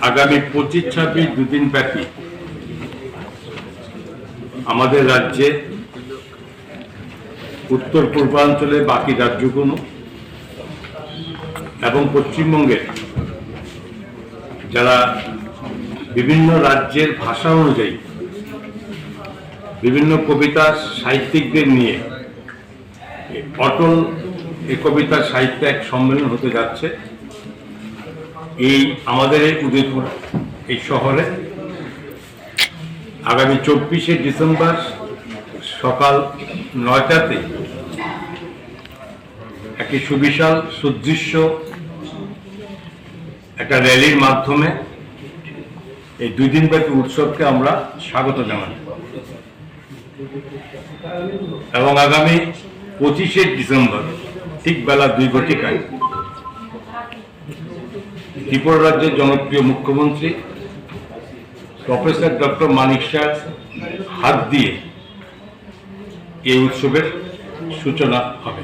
আগামী পঁচিশ ছাব্বিশ দুদিন ব্যাপী আমাদের রাজ্যে উত্তর পূর্বাঞ্চলে বাকি রাজ্যগুলো এবং পশ্চিমবঙ্গের যারা বিভিন্ন রাজ্যের ভাষা অনুযায়ী বিভিন্ন কবিতা সাহিত্যিকদের নিয়ে অটল এ কবিতা সাহিত্য এক সম্মেলন হতে যাচ্ছে। এই আমাদের এই উদয়পুর, এই শহরে আগামী চব্বিশে ডিসেম্বর সকাল নয়টাতে একটি সুবিশাল সুদৃশ্য একটা র্যালির মাধ্যমে এই দুই দিনব্যাপী উৎসবকে আমরা স্বাগত জানাই। এবং আগামী পঁচিশে ডিসেম্বর, ঠিক বেলা দুই ঘটিকায় ত্রিপুরা রাজ্যের জনপ্রিয় মুখ্যমন্ত্রী প্রফেসর ডক্টর মানিক শাহ হাত দিয়ে এই উৎসবের সূচনা হবে।